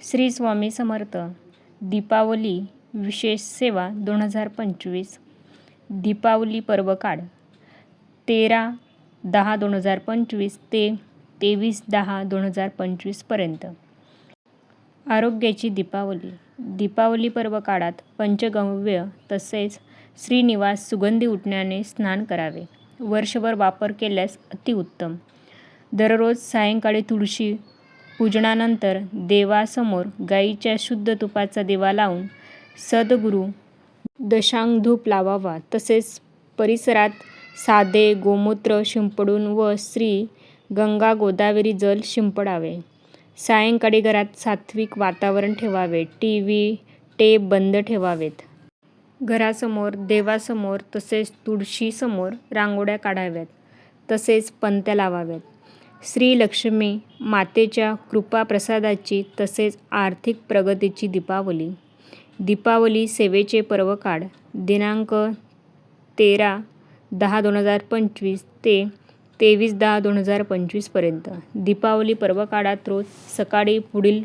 श्री स्वामी समर्थ. दीपावली विशेष सेवा दोन हजार पंचवीस. दीपावली पर्व काळ. तेरा दहा दोन हजार पंचवीस ते तेवीस दहा दोन हजार पंचवीसपर्यंत आरोग्याची दीपावली. दीपावली पर्व काळात पंचगव्य तसेच श्रीनिवास सुगंधी उठण्याने स्नान करावे. वर्षभर वापर केल्यास अतिउत्तम. दररोज सायंकाळी तुळशी पूजनानंतर देवासमोर गाईच्या शुद्ध तुपाचा दिवा लावून सद्गुरू दशांग धूप लावावा. तसेच परिसरात साधे गोमूत्र शिंपडून व श्री गंगा गोदावरी जल शिंपडावे. सायंकाळी घरात सात्विक वातावरण ठेवावे. टी व्ही टेप बंद ठेवावेत. घरासमोर देवासमोर तसेच तुळशीसमोर रांगोळ्या काढाव्यात. तसेच पंत्या लावाव्यात. श्रीलक्ष्मी मातेच्या कृपाप्रसादाची तसेच आर्थिक प्रगतीची दीपावली. दीपावली सेवेचे पर्व काळ दिनांक तेरा दहा दोन हजार पंचवीस ते तेवीस दहा दोन हजार पंचवीसपर्यंत दीपावली पर्व काळात रोज सकाळी पुढील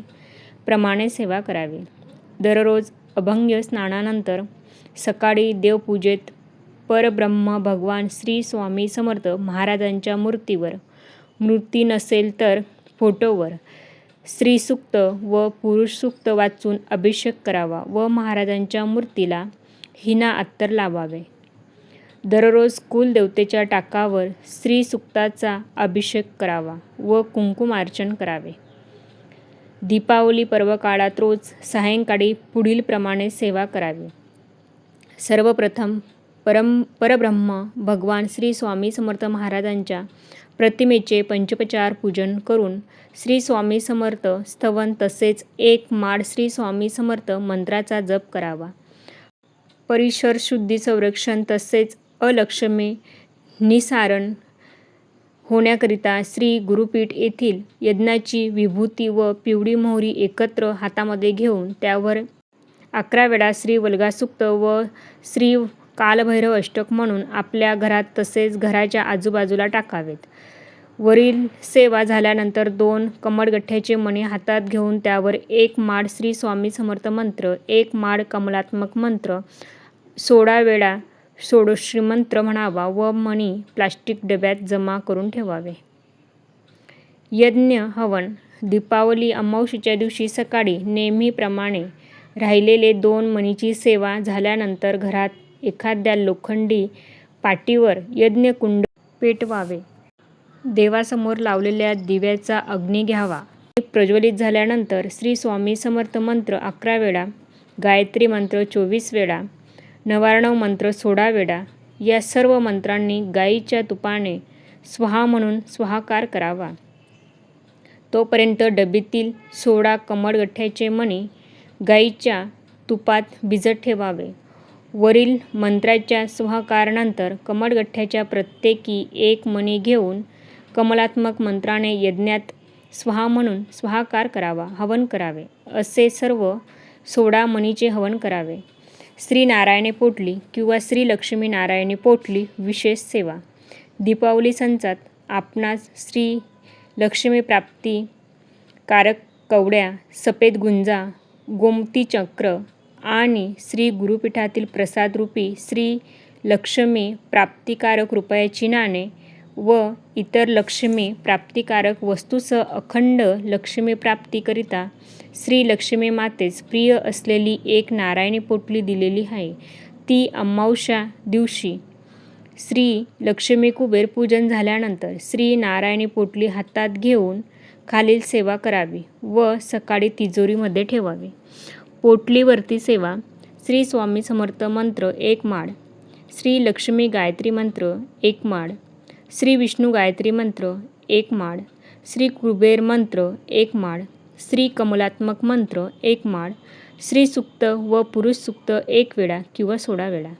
प्रमाणे सेवा करावी. दररोज अभंग स्नानानंतर सकाळी देवपूजेत परब्रह्म भगवान श्री स्वामी समर्थ महाराजांच्या मूर्तीवर मूर्ती नसेल तर फोटोवर स्त्रीसूक्त व पुरुषसूक्त वाचून अभिषेक करावा व महाराजांच्या मूर्तीला हिना अत्तर लावावे. दररोज कुलदेवतेच्या टाकावर स्त्रीसुक्ताचा अभिषेक करावा व कुंकुमार्चन करावे. दीपावली पर्व काळात रोज सायंकाळी पुढीलप्रमाणे सेवा करावी. सर्वप्रथम परम परब्रह्म भगवान श्री स्वामी समर्थ महाराजांच्या प्रतिमेचे पंचोपचार पूजन करून श्री स्वामी समर्थ स्तवन तसेच एक माळ श्री स्वामी समर्थ मंत्राचा जप करावा. परिसर शुद्धी संरक्षण तसेच अलक्ष्मी निसारण होण्याकरिता श्री गुरुपीठ येथील यज्ञाची विभूती व पिवळी मोहरी एकत्र हातामध्ये घेऊन त्यावर अकरा वेळा श्री वल्गासूक्त व श्री कालभैरव अष्टक म्हणून आपल्या घरात तसेच घराच्या आजूबाजूला टाकावेत. वरील सेवा झाल्यानंतर दोन कमळगठ्ठ्याचे मणी हातात घेऊन त्यावर एक माड श्री स्वामी समर्थ मंत्र एक माड कमलात्मक मंत्र सोळा वेळा षोडशी मंत्र म्हणावा व मणी प्लास्टिक डब्यात जमा करून ठेवावे. यज्ञ हवन दीपावली अमावशीच्या दिवशी सकाळी नेहमीप्रमाणे राहिलेले दोन मणीची सेवा झाल्यानंतर घरात एखाद्या लोखंडी पाटीवर यज्ञकुंड पेटवावे. देवासमोर लावलेल्या दिव्याचा अग्नी घ्यावा. प्रज्वलित झाल्यानंतर श्री स्वामी समर्थ मंत्र अकरा वेळा गायत्री मंत्र चोवीस वेळा नवार्णव मंत्र सोळा वेळा या सर्व मंत्रांनी गाईच्या तुपाने स्वाहा म्हणून स्वाहाकार करावा. तोपर्यंत डबीतील सोळा कमळगठ्ठ्याचे मणी गाईच्या तुपात भिजत ठेवावे. वरील मंत्राच्या स्वाहाकारानंतर कमळगठ्ठ्याच्या प्रत्येकी एक मणी घेऊन कमलात्मक मंत्राने यज्ञात स्वाहा म्हणून स्वाहाकार करावा हवन करावे. असे सर्व सोळा मणीचे हवन करावे. श्री नारायणी पोटली किंवा श्री लक्ष्मी नारायणी पोटली विशेष सेवा. दीपावली संचात आपणास श्री लक्ष्मी प्राप्ती कारक कवड्या सफेद गुंजा गोमती चक्र आणि श्री गुरुपीठातील प्रसादरूपी श्री लक्ष्मी प्राप्तिकारक रुपयाची नाणे व इतर लक्ष्मी प्राप्तिकारक वस्तूसह अखंड लक्ष्मी प्राप्तीकरिता श्री लक्ष्मी मातेस प्रिय असलेली एक नारायणी पोटली दिलेली आहे. ती अमावस्या दिवशी श्री लक्ष्मी कुबेर पूजन झाल्यानंतर श्री नारायणी पोटली हातात घेऊन खालील सेवा करावी व सकाळी तिजोरीमध्ये ठेवावी. पोटलीवरती सेवा. श्री स्वामी समर्थ मंत्र एक माळ. श्री लक्ष्मी गायत्री मंत्र एक माळ. श्री विष्णू गायत्री मंत्र एक माळ. श्री कुबेर मंत्र एक माळ. श्री कमलात्मक मंत्र एक माळ. श्री सुक्त व पुरुष सुक्त एक वेळा किंवा सोळा वेळा.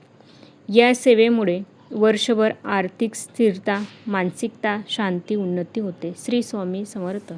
या सेवेमुळे वर्षभर आर्थिक स्थिरता मानसिकता शांती उन्नती होते. श्री स्वामी समर्थ.